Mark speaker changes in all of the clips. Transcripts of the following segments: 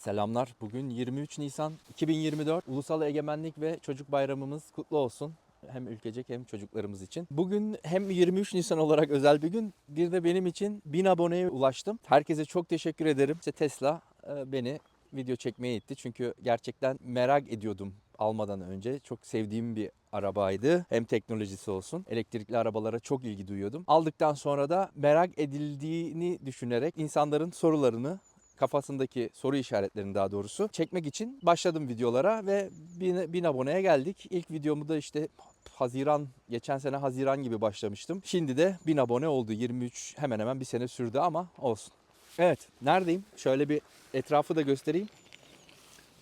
Speaker 1: Selamlar. Bugün 23 Nisan 2024 Ulusal Egemenlik ve Çocuk Bayramımız kutlu olsun. Hem ülkecek hem çocuklarımız için. Bugün hem 23 Nisan olarak özel bir gün bir de benim için 1000 aboneye ulaştım. Herkese çok teşekkür ederim. İşte Tesla e, beni video çekmeye itti. Çünkü gerçekten merak ediyordum almadan önce. Çok sevdiğim bir arabaydı. Hem teknolojisi olsun. Elektrikli arabalara çok ilgi duyuyordum. Aldıktan sonra da merak edildiğini düşünerek insanların sorularını kafasındaki soru işaretlerini daha doğrusu çekmek için başladım videolara ve bin, bin aboneye geldik. İlk videomu da işte Haziran, geçen sene Haziran gibi başlamıştım. Şimdi de 1000 abone oldu. 23 hemen hemen bir sene sürdü ama olsun. Evet, neredeyim? Şöyle bir etrafı da göstereyim.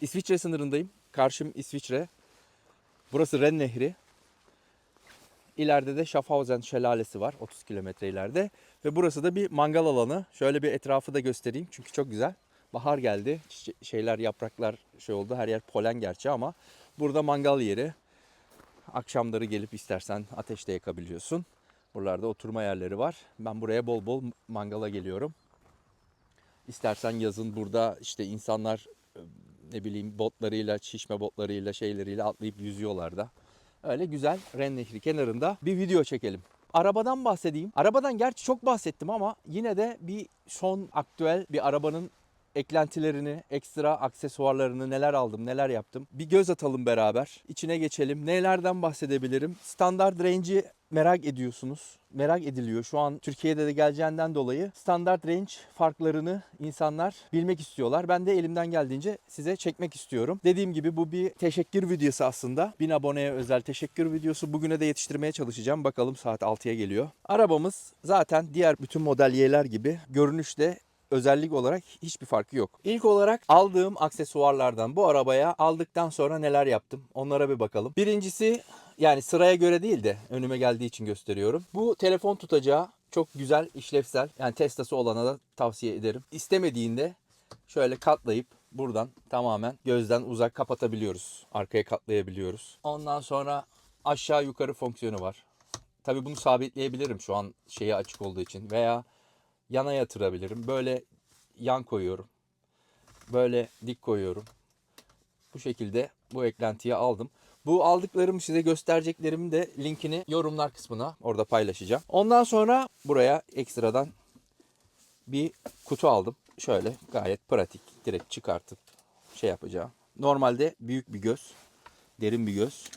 Speaker 1: İsviçre sınırındayım. Karşım İsviçre. Burası Ren Nehri. İleride de Schaffhausen Şelalesi var 30 kilometre ileride. Ve burası da bir mangal alanı. Şöyle bir etrafı da göstereyim çünkü çok güzel. Bahar geldi. Şeyler, yapraklar şey oldu. Her yer polen gerçi ama burada mangal yeri. Akşamları gelip istersen ateşte yakabiliyorsun. Buralarda oturma yerleri var. Ben buraya bol bol mangala geliyorum. İstersen yazın burada işte insanlar e, ne bileyim botlarıyla, şişme botlarıyla, şeyleriyle atlayıp yüzüyorlar da. Öyle güzel Ren Nehri kenarında bir video çekelim. Arabadan bahsedeyim. Arabadan gerçi çok bahsettim ama yine de bir son aktüel bir arabanın eklentilerini, ekstra aksesuarlarını neler aldım, neler yaptım. Bir göz atalım beraber. İçine geçelim. Nelerden bahsedebilirim? Standart range'i merak ediyorsunuz. Merak ediliyor. Şu an Türkiye'de de geleceğinden dolayı standart range farklarını insanlar bilmek istiyorlar. Ben de elimden geldiğince size çekmek istiyorum. Dediğim gibi bu bir teşekkür videosu aslında. 1000 aboneye özel teşekkür videosu. Bugüne de yetiştirmeye çalışacağım. Bakalım saat 6'ya geliyor. Arabamız zaten diğer bütün model Y'ler gibi görünüşte özellik olarak hiçbir farkı yok. İlk olarak aldığım aksesuarlardan bu arabaya aldıktan sonra neler yaptım onlara bir bakalım. Birincisi yani sıraya göre değil de önüme geldiği için gösteriyorum. Bu telefon tutacağı çok güzel, işlevsel. Yani Tesla'sı olana da tavsiye ederim. İstemediğinde şöyle katlayıp buradan tamamen gözden uzak kapatabiliyoruz. Arkaya katlayabiliyoruz. Ondan sonra aşağı yukarı fonksiyonu var. Tabii bunu sabitleyebilirim şu an şeyi açık olduğu için veya yana yatırabilirim. Böyle yan koyuyorum. Böyle dik koyuyorum. Bu şekilde bu eklentiyi aldım. Bu aldıklarım size göstereceklerim de linkini yorumlar kısmına orada paylaşacağım. Ondan sonra buraya ekstradan bir kutu aldım. Şöyle gayet pratik. Direkt çıkartıp şey yapacağım. Normalde büyük bir göz. Derin bir göz.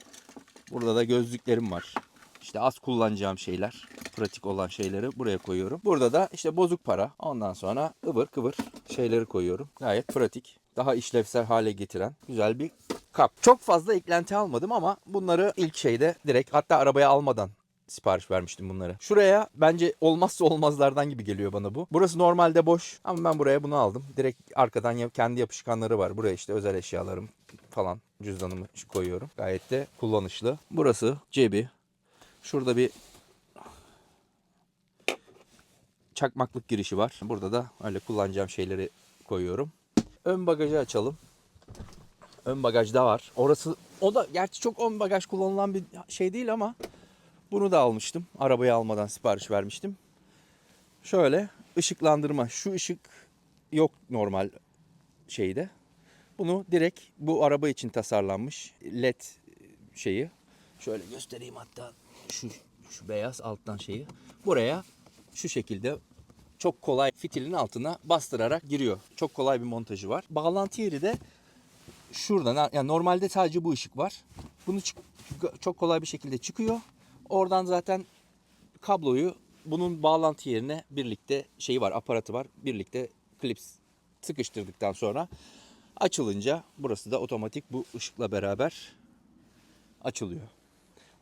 Speaker 1: Burada da gözlüklerim var. İşte az kullanacağım şeyler, pratik olan şeyleri buraya koyuyorum. Burada da işte bozuk para, ondan sonra ıvır kıvır şeyleri koyuyorum. Gayet pratik, daha işlevsel hale getiren güzel bir kap. Çok fazla eklenti almadım ama bunları ilk şeyde direkt hatta arabaya almadan sipariş vermiştim bunları. Şuraya bence olmazsa olmazlardan gibi geliyor bana bu. Burası normalde boş ama ben buraya bunu aldım. Direkt arkadan kendi yapışkanları var. Buraya işte özel eşyalarım falan cüzdanımı koyuyorum. Gayet de kullanışlı. Burası cebi. Şurada bir çakmaklık girişi var. Burada da öyle kullanacağım şeyleri koyuyorum. Ön bagajı açalım. Ön bagajda var. Orası o da gerçi çok ön bagaj kullanılan bir şey değil ama bunu da almıştım. Arabayı almadan sipariş vermiştim. Şöyle ışıklandırma. Şu ışık yok normal şeyde. Bunu direkt bu araba için tasarlanmış led şeyi. Şöyle göstereyim hatta şu şu beyaz alttan şeyi. Buraya şu şekilde çok kolay fitilin altına bastırarak giriyor. Çok kolay bir montajı var. Bağlantı yeri de şuradan yani normalde sadece bu ışık var. Bunu çok kolay bir şekilde çıkıyor. Oradan zaten kabloyu bunun bağlantı yerine birlikte şeyi var, aparatı var. Birlikte klips sıkıştırdıktan sonra açılınca burası da otomatik bu ışıkla beraber açılıyor.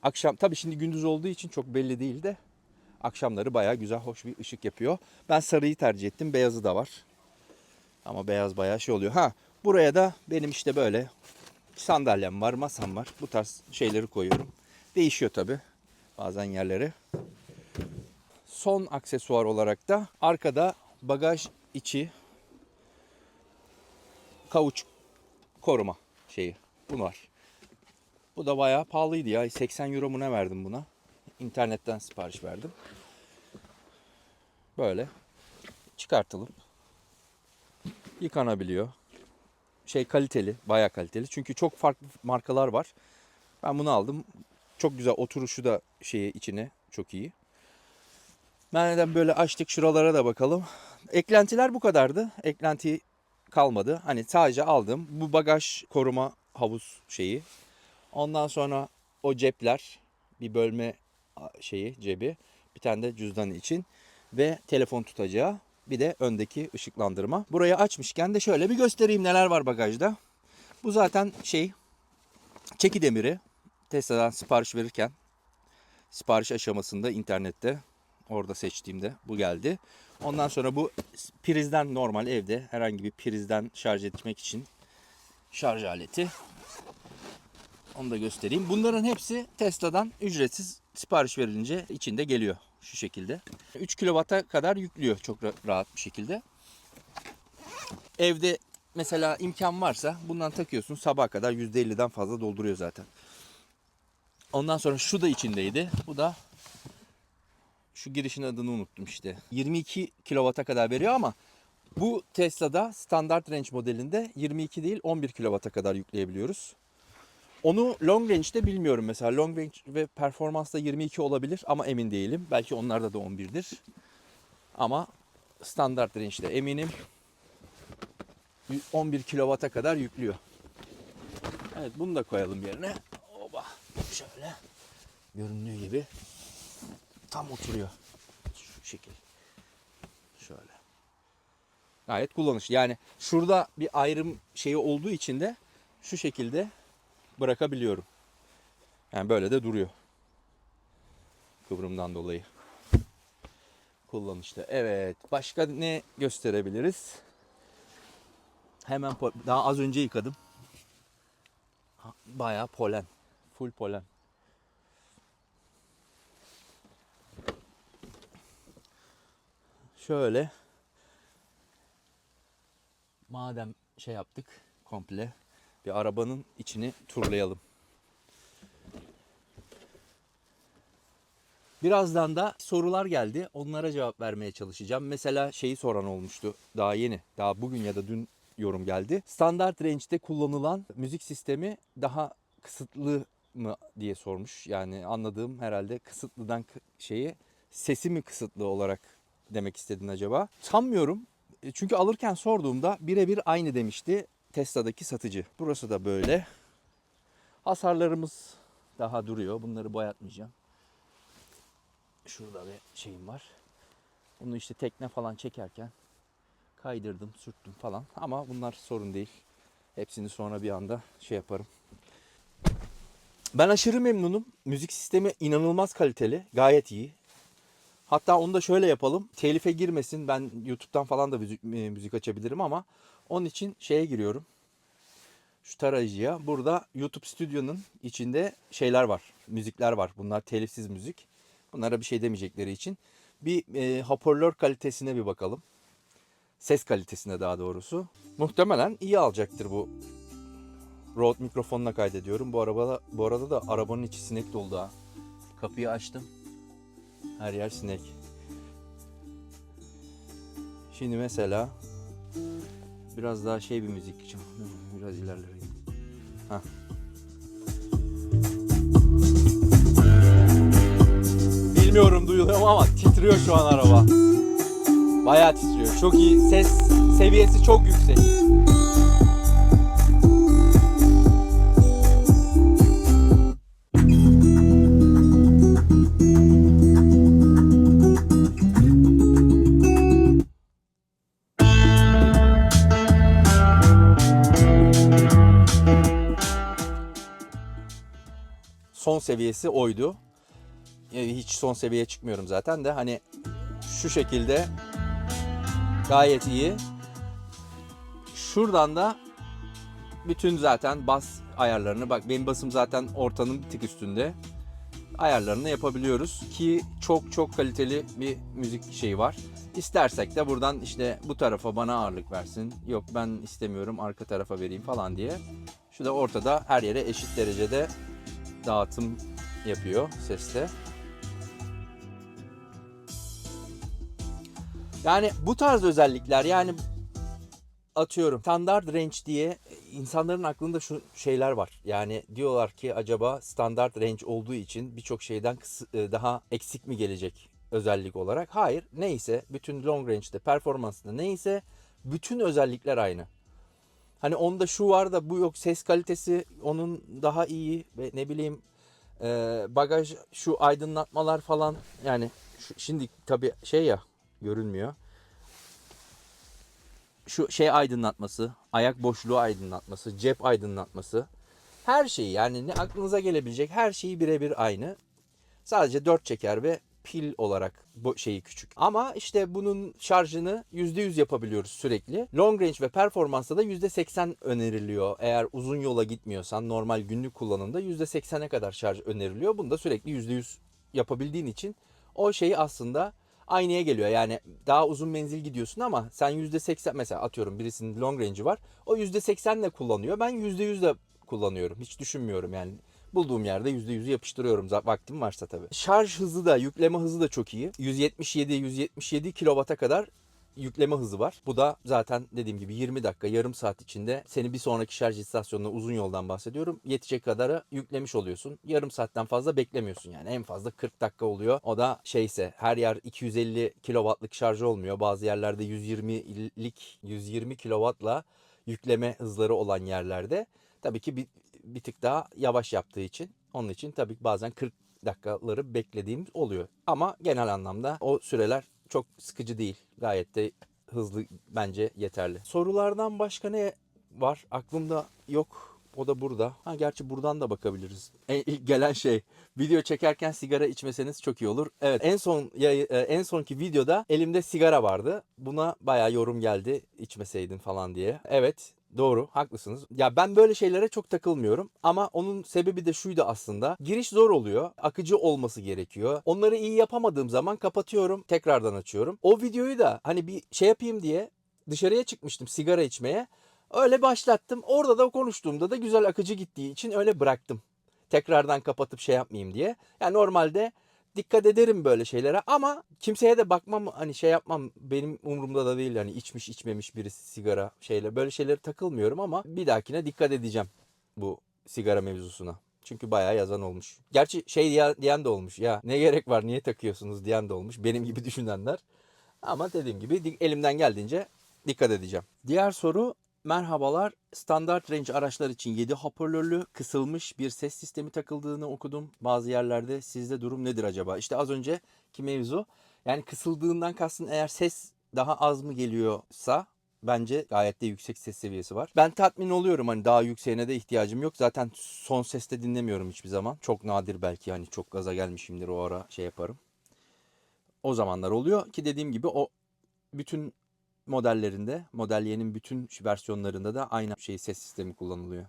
Speaker 1: Akşam tabii şimdi gündüz olduğu için çok belli değil de akşamları bayağı güzel hoş bir ışık yapıyor. Ben sarıyı tercih ettim. Beyazı da var. Ama beyaz bayağı şey oluyor. Ha buraya da benim işte böyle sandalyem var, masam var. Bu tarz şeyleri koyuyorum. Değişiyor tabii bazen yerleri. Son aksesuar olarak da arkada bagaj içi kavuç koruma şeyi. Bu var. Bu da bayağı pahalıydı ya. 80 euro mu ne verdim buna? İnternetten sipariş verdim. Böyle çıkartılıp yıkanabiliyor. Şey kaliteli, bayağı kaliteli. Çünkü çok farklı markalar var. Ben bunu aldım. Çok güzel oturuşu da şeyi içine çok iyi. Neden böyle açtık şuralara da bakalım. Eklentiler bu kadardı. Eklenti kalmadı. Hani sadece aldım. Bu bagaj koruma havuz şeyi. Ondan sonra o cepler, bir bölme şeyi, cebi. Bir tane de cüzdan için ve telefon tutacağı. Bir de öndeki ışıklandırma. Burayı açmışken de şöyle bir göstereyim neler var bagajda. Bu zaten şey çeki demiri. Tesla'dan sipariş verirken sipariş aşamasında internette orada seçtiğimde bu geldi. Ondan sonra bu prizden normal evde herhangi bir prizden şarj etmek için şarj aleti. Onu da göstereyim. Bunların hepsi Tesla'dan ücretsiz sipariş verilince içinde geliyor şu şekilde. 3 kW'a kadar yüklüyor çok ra- rahat bir şekilde. Evde mesela imkan varsa bundan takıyorsun sabaha kadar %50'den fazla dolduruyor zaten. Ondan sonra şu da içindeydi. Bu da şu girişin adını unuttum işte. 22 kW'a kadar veriyor ama bu Tesla'da standart range modelinde 22 değil 11 kW'a kadar yükleyebiliyoruz. Onu long range'de bilmiyorum mesela. Long range ve performansta 22 olabilir ama emin değilim. Belki onlarda da 11'dir. Ama standart range'de eminim 11 kW'a kadar yüklüyor. Evet bunu da koyalım yerine. Oba şöyle göründüğü gibi tam oturuyor. Şu şekil. Şöyle. Gayet kullanışlı. Yani şurada bir ayrım şeyi olduğu için de şu şekilde bırakabiliyorum. Yani böyle de duruyor. Kıvrımdan dolayı. Kullanışlı. Evet. Başka ne gösterebiliriz? Hemen daha az önce yıkadım. Bayağı polen. Full polen. Şöyle. Madem şey yaptık komple bir arabanın içini turlayalım. Birazdan da sorular geldi. Onlara cevap vermeye çalışacağım. Mesela şeyi soran olmuştu. Daha yeni. Daha bugün ya da dün yorum geldi. Standart range'de kullanılan müzik sistemi daha kısıtlı mı diye sormuş. Yani anladığım herhalde kısıtlıdan şeyi sesi mi kısıtlı olarak demek istedin acaba? Sanmıyorum. E, Çünkü alırken sorduğumda birebir aynı demişti Tesla'daki satıcı. Burası da böyle. Hasarlarımız daha duruyor. Bunları boyatmayacağım. Şurada bir şeyim var. Bunu işte tekne falan çekerken kaydırdım, sürttüm falan. Ama bunlar sorun değil. Hepsini sonra bir anda şey yaparım. Ben aşırı memnunum. Müzik sistemi inanılmaz kaliteli. Gayet iyi. Hatta onu da şöyle yapalım. Telife girmesin. Ben YouTube'dan falan da müzik, e, müzik açabilirim ama onun için şeye giriyorum. Şu tarayıcıya. Burada YouTube stüdyonun içinde şeyler var. Müzikler var. Bunlar telifsiz müzik. Bunlara bir şey demeyecekleri için. Bir e, hoparlör kalitesine bir bakalım. Ses kalitesine daha doğrusu. Muhtemelen iyi alacaktır bu. Rode mikrofonla kaydediyorum. Bu arabada bu arada da arabanın içi sinek doldu ha. Kapıyı açtım. Her yer sinek. Şimdi mesela biraz daha şey bir müzik. Biraz ilerleyeyim. Hah. Bilmiyorum duyuluyor ama titriyor şu an araba. Bayağı titriyor. Çok iyi. Ses seviyesi çok yüksek. Seviyesi oydu. Yani hiç son seviyeye çıkmıyorum zaten de hani şu şekilde gayet iyi. Şuradan da bütün zaten bas ayarlarını bak benim basım zaten ortanın bir tık üstünde. Ayarlarını yapabiliyoruz ki çok çok kaliteli bir müzik şeyi var. İstersek de buradan işte bu tarafa bana ağırlık versin. Yok ben istemiyorum arka tarafa vereyim falan diye. Şu da ortada her yere eşit derecede dağıtım yapıyor seste. Yani bu tarz özellikler yani atıyorum standart range diye insanların aklında şu şeyler var. Yani diyorlar ki acaba standart range olduğu için birçok şeyden e, daha eksik mi gelecek özellik olarak? Hayır. Neyse bütün long range'de performansında neyse bütün özellikler aynı. Hani onda şu var da bu yok ses kalitesi onun daha iyi ve ne bileyim e, bagaj şu aydınlatmalar falan yani şu, şimdi tabii şey ya görünmüyor. Şu şey aydınlatması, ayak boşluğu aydınlatması, cep aydınlatması her şeyi yani ne aklınıza gelebilecek her şeyi birebir aynı. Sadece 4 çeker ve pil olarak bu şeyi küçük. Ama işte bunun şarjını %100 yapabiliyoruz sürekli. Long range ve performansta da %80 öneriliyor. Eğer uzun yola gitmiyorsan normal günlük kullanımda %80'e kadar şarj öneriliyor. Bunu da sürekli %100 yapabildiğin için o şeyi aslında aynıya geliyor. Yani daha uzun menzil gidiyorsun ama sen %80 mesela atıyorum birisinin long range'i var. O %80 ile kullanıyor. Ben %100 de kullanıyorum. Hiç düşünmüyorum yani. Bulduğum yerde %100'ü yapıştırıyorum vaktim varsa tabii. Şarj hızı da yükleme hızı da çok iyi. 177 177 kilovata kadar yükleme hızı var. Bu da zaten dediğim gibi 20 dakika, yarım saat içinde seni bir sonraki şarj istasyonuna uzun yoldan bahsediyorum. Yetecek kadarı yüklemiş oluyorsun. Yarım saatten fazla beklemiyorsun yani. En fazla 40 dakika oluyor. O da şeyse her yer 250 kilowattlık şarj olmuyor. Bazı yerlerde 120'lik 120 kilowattla yükleme hızları olan yerlerde tabii ki bir, bir tık daha yavaş yaptığı için onun için tabii ki bazen 40 dakikaları beklediğim oluyor. Ama genel anlamda o süreler çok sıkıcı değil. Gayet de hızlı bence yeterli. Sorulardan başka ne var? Aklımda yok. O da burada. Ha gerçi buradan da bakabiliriz. En, ilk gelen şey video çekerken sigara içmeseniz çok iyi olur. Evet en son e, en sonki videoda elimde sigara vardı. Buna bayağı yorum geldi içmeseydin falan diye. Evet Doğru, haklısınız. Ya ben böyle şeylere çok takılmıyorum ama onun sebebi de şuydu aslında. Giriş zor oluyor. Akıcı olması gerekiyor. Onları iyi yapamadığım zaman kapatıyorum, tekrardan açıyorum. O videoyu da hani bir şey yapayım diye dışarıya çıkmıştım sigara içmeye. Öyle başlattım. Orada da konuştuğumda da güzel akıcı gittiği için öyle bıraktım. Tekrardan kapatıp şey yapmayayım diye. Yani normalde dikkat ederim böyle şeylere ama kimseye de bakmam hani şey yapmam benim umurumda da değil hani içmiş içmemiş birisi sigara şeyle böyle şeylere takılmıyorum ama bir dahakine dikkat edeceğim bu sigara mevzusuna. Çünkü bayağı yazan olmuş. Gerçi şey diyen, de olmuş ya ne gerek var niye takıyorsunuz diyen de olmuş benim gibi düşünenler. Ama dediğim gibi elimden geldiğince dikkat edeceğim. Diğer soru merhabalar standart range araçlar için 7 hoparlörlü kısılmış bir ses sistemi takıldığını okudum. Bazı yerlerde sizde durum nedir acaba? İşte az önceki mevzu yani kısıldığından kastın eğer ses daha az mı geliyorsa bence gayet de yüksek ses seviyesi var. Ben tatmin oluyorum hani daha yükseğine de ihtiyacım yok. Zaten son seste dinlemiyorum hiçbir zaman. Çok nadir belki hani çok gaza gelmişimdir o ara şey yaparım. O zamanlar oluyor ki dediğim gibi o bütün modellerinde, Model Y'nin bütün versiyonlarında da aynı şey ses sistemi kullanılıyor.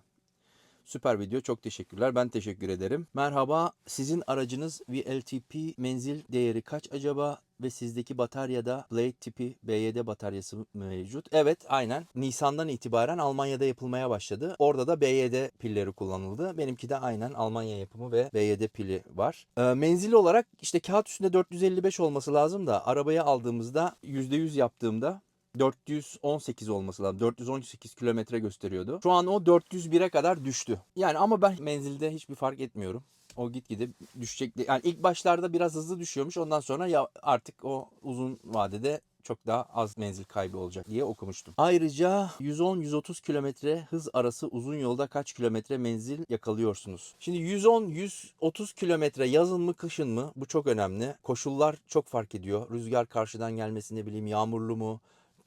Speaker 1: Süper video. Çok teşekkürler. Ben teşekkür ederim. Merhaba. Sizin aracınız VLTP menzil değeri kaç acaba? Ve sizdeki bataryada Blade tipi BYD bataryası mevcut. Evet aynen. Nisan'dan itibaren Almanya'da yapılmaya başladı. Orada da BYD pilleri kullanıldı. Benimki de aynen Almanya yapımı ve BYD pili var. Ee, menzil olarak işte kağıt üstünde 455 olması lazım da arabaya aldığımızda %100 yaptığımda 418 olması lazım. 418 kilometre gösteriyordu. Şu an o 401'e kadar düştü. Yani ama ben menzilde hiçbir fark etmiyorum. O gitgide düşecek. Yani ilk başlarda biraz hızlı düşüyormuş. Ondan sonra ya artık o uzun vadede çok daha az menzil kaybı olacak diye okumuştum. Ayrıca 110-130 kilometre hız arası uzun yolda kaç kilometre menzil yakalıyorsunuz? Şimdi 110-130 kilometre yazın mı kışın mı? Bu çok önemli. Koşullar çok fark ediyor. Rüzgar karşıdan gelmesi ne bileyim yağmurlu mu?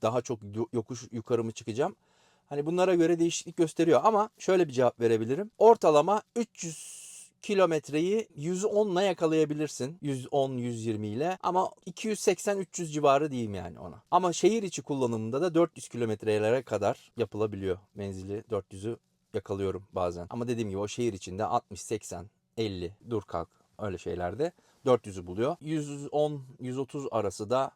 Speaker 1: Daha çok yo- yokuş yukarı mı çıkacağım? Hani bunlara göre değişiklik gösteriyor ama şöyle bir cevap verebilirim. Ortalama 300 kilometreyi 110'la yakalayabilirsin. 110-120 ile ama 280-300 civarı diyeyim yani ona. Ama şehir içi kullanımında da 400 kilometrelere kadar yapılabiliyor. Menzili 400'ü yakalıyorum bazen. Ama dediğim gibi o şehir içinde 60, 80, 50 dur kalk öyle şeylerde 400'ü buluyor. 110-130 arası da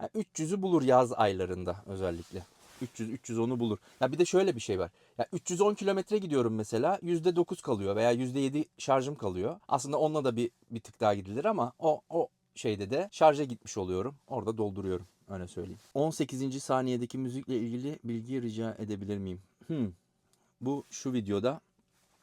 Speaker 1: yani 300'ü bulur yaz aylarında özellikle. 300 310'u bulur. Ya bir de şöyle bir şey var. Ya 310 kilometre gidiyorum mesela %9 kalıyor veya %7 şarjım kalıyor. Aslında onunla da bir bir tık daha gidilir ama o o şeyde de şarja gitmiş oluyorum. Orada dolduruyorum. Öyle söyleyeyim. 18. saniyedeki müzikle ilgili bilgi rica edebilir miyim? Hmm. Bu şu videoda.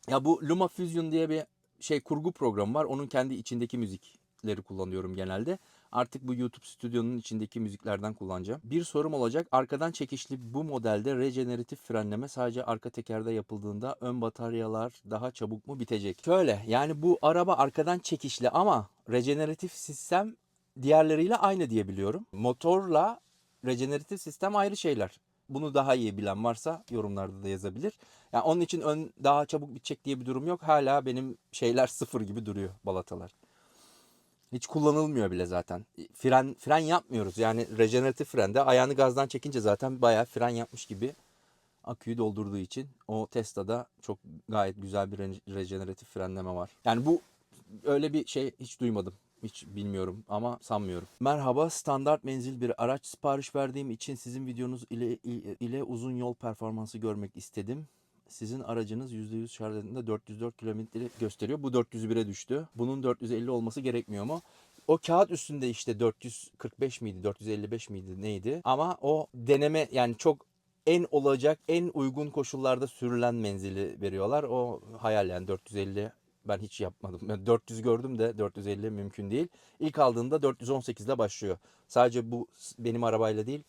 Speaker 1: Ya bu Luma Fusion diye bir şey kurgu programı var. Onun kendi içindeki müzikleri kullanıyorum genelde. Artık bu YouTube stüdyonun içindeki müziklerden kullanacağım. Bir sorum olacak. Arkadan çekişli bu modelde rejeneratif frenleme sadece arka tekerde yapıldığında ön bataryalar daha çabuk mu bitecek? Şöyle yani bu araba arkadan çekişli ama rejeneratif sistem diğerleriyle aynı diye biliyorum. Motorla rejeneratif sistem ayrı şeyler. Bunu daha iyi bilen varsa yorumlarda da yazabilir. Yani onun için ön daha çabuk bitecek diye bir durum yok. Hala benim şeyler sıfır gibi duruyor balatalar. Hiç kullanılmıyor bile zaten. Fren fren yapmıyoruz. Yani rejeneratif frende ayağını gazdan çekince zaten bayağı fren yapmış gibi aküyü doldurduğu için o Tesla'da çok gayet güzel bir re- rejeneratif frenleme var. Yani bu öyle bir şey hiç duymadım. Hiç bilmiyorum ama sanmıyorum. Merhaba, standart menzil bir araç sipariş verdiğim için sizin videonuz ile ile uzun yol performansı görmek istedim. Sizin aracınız %100 şarj ettiğinde 404 kilometre gösteriyor. Bu 401'e düştü. Bunun 450 olması gerekmiyor mu? O kağıt üstünde işte 445 miydi, 455 miydi neydi? Ama o deneme yani çok en olacak, en uygun koşullarda sürülen menzili veriyorlar. O hayal yani 450 ben hiç yapmadım. Ben 400 gördüm de 450 mümkün değil. İlk aldığında 418 ile başlıyor. Sadece bu benim arabayla değil.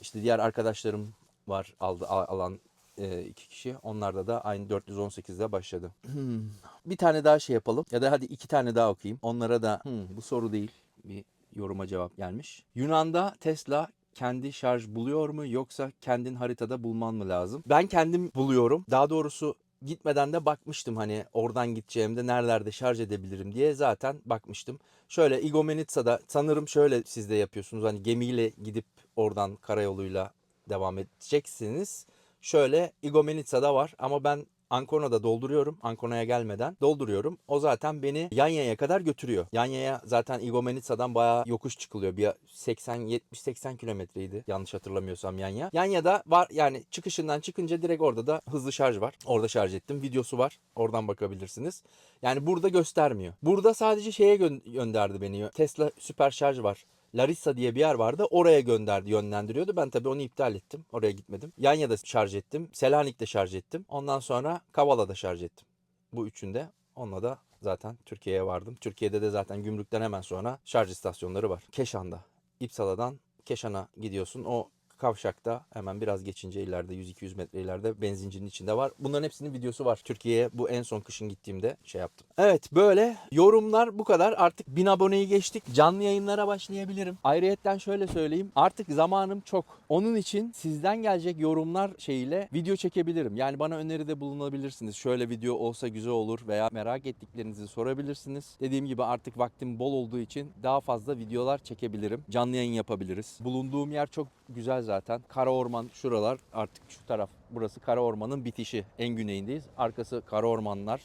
Speaker 1: İşte diğer arkadaşlarım var aldı al- alan e, iki kişi. Onlarda da aynı 418'de başladı. Hmm. Bir tane daha şey yapalım. Ya da hadi iki tane daha okuyayım. Onlara da hmm, bu soru değil. Bir yoruma cevap gelmiş. Yunan'da Tesla kendi şarj buluyor mu yoksa kendin haritada bulman mı lazım? Ben kendim buluyorum. Daha doğrusu gitmeden de bakmıştım hani oradan gideceğimde nerelerde şarj edebilirim diye zaten bakmıştım. Şöyle Igoumenitsa'da sanırım şöyle siz de yapıyorsunuz hani gemiyle gidip oradan karayoluyla devam edeceksiniz. Şöyle Igoumenitsa'da var ama ben Ancona'da dolduruyorum. Ancona'ya gelmeden dolduruyorum. O zaten beni Yanya'ya kadar götürüyor. Yanya'ya zaten Igoumenitsa'dan bayağı yokuş çıkılıyor. Bir 80 70 80 kilometreydi yanlış hatırlamıyorsam Yanya. Yanya'da var yani çıkışından çıkınca direkt orada da hızlı şarj var. Orada şarj ettim. Videosu var. Oradan bakabilirsiniz. Yani burada göstermiyor. Burada sadece şeye gö- gönderdi beni. Tesla süper şarj var. Larissa diye bir yer vardı. Oraya gönderdi, yönlendiriyordu. Ben tabii onu iptal ettim. Oraya gitmedim. Yanya'da şarj ettim. Selanik'te şarj ettim. Ondan sonra Kavala'da şarj ettim. Bu üçünde. Onunla da zaten Türkiye'ye vardım. Türkiye'de de zaten gümrükten hemen sonra şarj istasyonları var. Keşan'da. İpsala'dan Keşan'a gidiyorsun. O kavşakta hemen biraz geçince ileride 100-200 metre ileride benzincinin içinde var. Bunların hepsinin videosu var. Türkiye'ye bu en son kışın gittiğimde şey yaptım. Evet böyle yorumlar bu kadar. Artık 1000 aboneyi geçtik. Canlı yayınlara başlayabilirim. Ayrıyetten şöyle söyleyeyim. Artık zamanım çok. Onun için sizden gelecek yorumlar şeyiyle video çekebilirim. Yani bana öneride bulunabilirsiniz. Şöyle video olsa güzel olur veya merak ettiklerinizi sorabilirsiniz. Dediğim gibi artık vaktim bol olduğu için daha fazla videolar çekebilirim. Canlı yayın yapabiliriz. Bulunduğum yer çok güzel zaten. Kara Orman şuralar artık şu taraf. Burası Kara Orman'ın bitişi. En güneyindeyiz. Arkası Kara Ormanlar.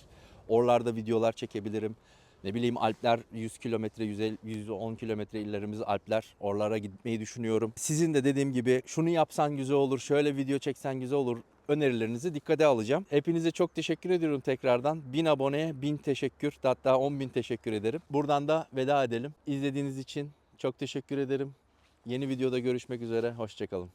Speaker 1: Oralarda videolar çekebilirim. Ne bileyim Alpler 100 kilometre, 150 110 kilometre illerimiz Alpler. Oralara gitmeyi düşünüyorum. Sizin de dediğim gibi şunu yapsan güzel olur, şöyle video çeksen güzel olur önerilerinizi dikkate alacağım. Hepinize çok teşekkür ediyorum tekrardan. 1000 aboneye 1000 teşekkür hatta 10.000 teşekkür ederim. Buradan da veda edelim. İzlediğiniz için çok teşekkür ederim. Yeni videoda görüşmek üzere. Hoşçakalın.